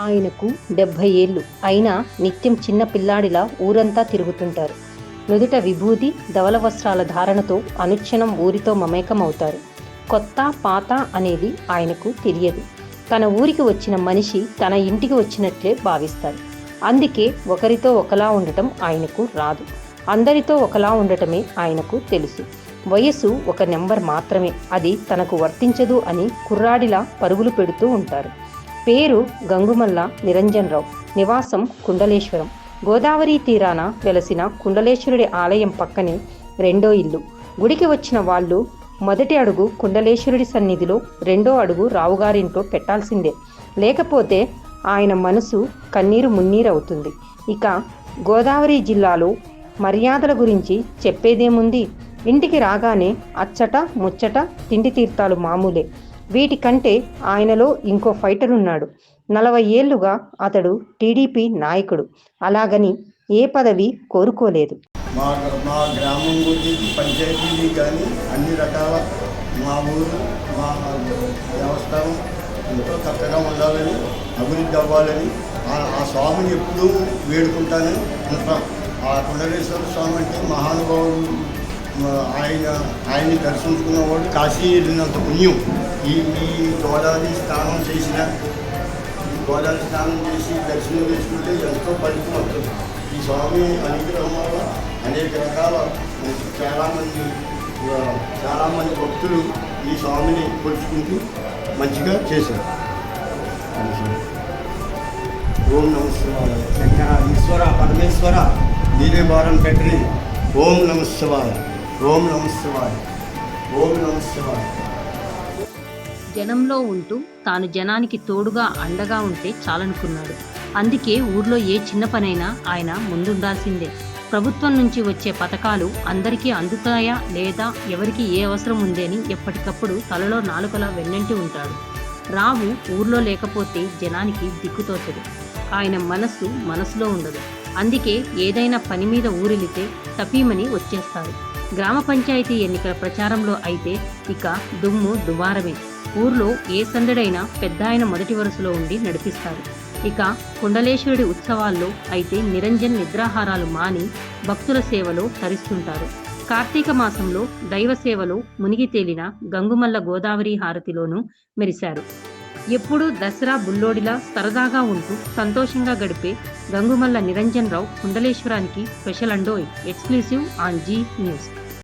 ఆయనకు డెబ్భై ఏళ్ళు. అయినా నిత్యం చిన్న పిల్లాడిలా ఊరంతా తిరుగుతుంటారు. నుదుట విభూది ధవల వస్త్రాల ధారణతో అనుక్షణం ఊరితో మమేకమవుతారు. కొత్త పాత అనేది ఆయనకు తెలియదు. తన ఊరికి వచ్చిన మనిషి తన ఇంటికి వచ్చినట్లే భావిస్తారు. అందుకే ఒకరితో ఒకలా ఉండటం ఆయనకు రాదు. అందరితో ఒకలా ఉండటమే ఆయనకు తెలుసు. వయస్సు ఒక నెంబర్ మాత్రమే. అది తనకు వర్తించదు అని కుర్రాడిలా పరుగులు పెడుతూ ఉంటారు. పేరు గంగుమల్ల నిరంజన్ రావు. నివాసం కుండలేశ్వరం. గోదావరి తీరాన వెలసిన కుండలేశ్వరుడి ఆలయం పక్కనే రెండో ఇల్లు. గుడికి వచ్చిన వాళ్ళు మొదటి అడుగు కుండలేశ్వరుడి సన్నిధిలో రెండో అడుగు రావుగారింట్లో పెట్టాల్సిందే. లేకపోతే ఆయన మనసు కన్నీరు మున్నీరవుతుంది. ఇక గోదావరి జిల్లాలో మర్యాదల గురించి చెప్పేదేముంది? ఇంటికి రాగానే అచ్చట ముచ్చట తిండి తీర్థాలు మామూలే. వీటికంటే ఆయనలో ఇంకో ఫైటర్ ఉన్నాడు. నలభై ఏళ్ళుగా అతడు టీడీపీ నాయకుడు. అలాగని ఏ పదవి కోరుకోలేదు. మా మా గ్రామం గురించి పంచాయతీలు కానీ అన్ని రకాల మా ఊరు మా వ్యవస్థ ఎంతో చక్కగా ఉండాలని అభివృద్ధి అవ్వాలని ఆ- స్వామిని ఎప్పుడూ వేడుకుంటానని అంటాం ఆ కుండలేశ్వర స్వామి అంటే మహానుభావుడు. ఆయన ఆయన్ని దర్శించుకున్న దర్శించుకున్నవాడు కాశీ వెళ్ళినంత పుణ్యం. ఈ ఈ గోదావరి స్నానం చేసిన ఈ గోదావరి స్నానం చేసి దర్శనం చేసుకుంటే ఎంతో ఫలితం వస్తుంది. ఈ స్వామి అనుగ్రహం వల్ల అనేక రకాల చాలామంది చాలామంది భక్తులు ఈ స్వామిని కొలుచుకుంటూ మంచిగా చేశారు. ఓం నమస్కారం శంకర ఈశ్వర పరమేశ్వర నీరే భారం పెట్టని ఓం నమస్కారం ఓం నమ ఓం నమ జనంలో ఉంటూ తాను జనానికి తోడుగా అండగా ఉంటే చాలనుకున్నాడు. అందుకే ఊర్లో ఏ చిన్న పనైనా ఆయన ముందుండాల్సిందే. ప్రభుత్వం నుంచి వచ్చే పథకాలు అందరికీ అందుతాయా లేదా ఎవరికి ఏ అవసరం ఉంది అని ఎప్పటికప్పుడు తలలో నాలుకలా వెన్నంటి ఉంటాడు. రావు ఊర్లో లేకపోతే జనానికి దిక్కుతోచదు ఆయన మనస్సు మనసులో ఉండదు. అందుకే ఏదైనా పని మీద ఊరిలితే తపీమని వచ్చేస్తారు. గ్రామ పంచాయతీ ఎన్నికల ప్రచారంలో అయితే ఇక దుమ్ము దుమారమే ఊర్లో ఏ సందడైనా పెద్ద ఆయన మొదటి వరుసలో ఉండి నడిపిస్తారు. ఇక కుండలేశ్వరుడి ఉత్సవాల్లో అయితే నిరంజన్ నిద్రాహారాలు మాని భక్తుల సేవలో తరిస్తుంటారు. కార్తీక మాసంలో దైవ సేవలో మునిగి తేలిన గంగుమల్ల గోదావరి హారతిలోనూ మెరిశారు. ఎప్పుడూ దసరా బుల్లోడిలా సరదాగా ఉంటూ సంతోషంగా గడిపే గంగుమల్ల నిరంజన్ రావు కుండలేశ్వరానికి స్పెషల్ అండోయ్ ఎక్స్క్లూసివ్ ఆన్ జీ న్యూస్.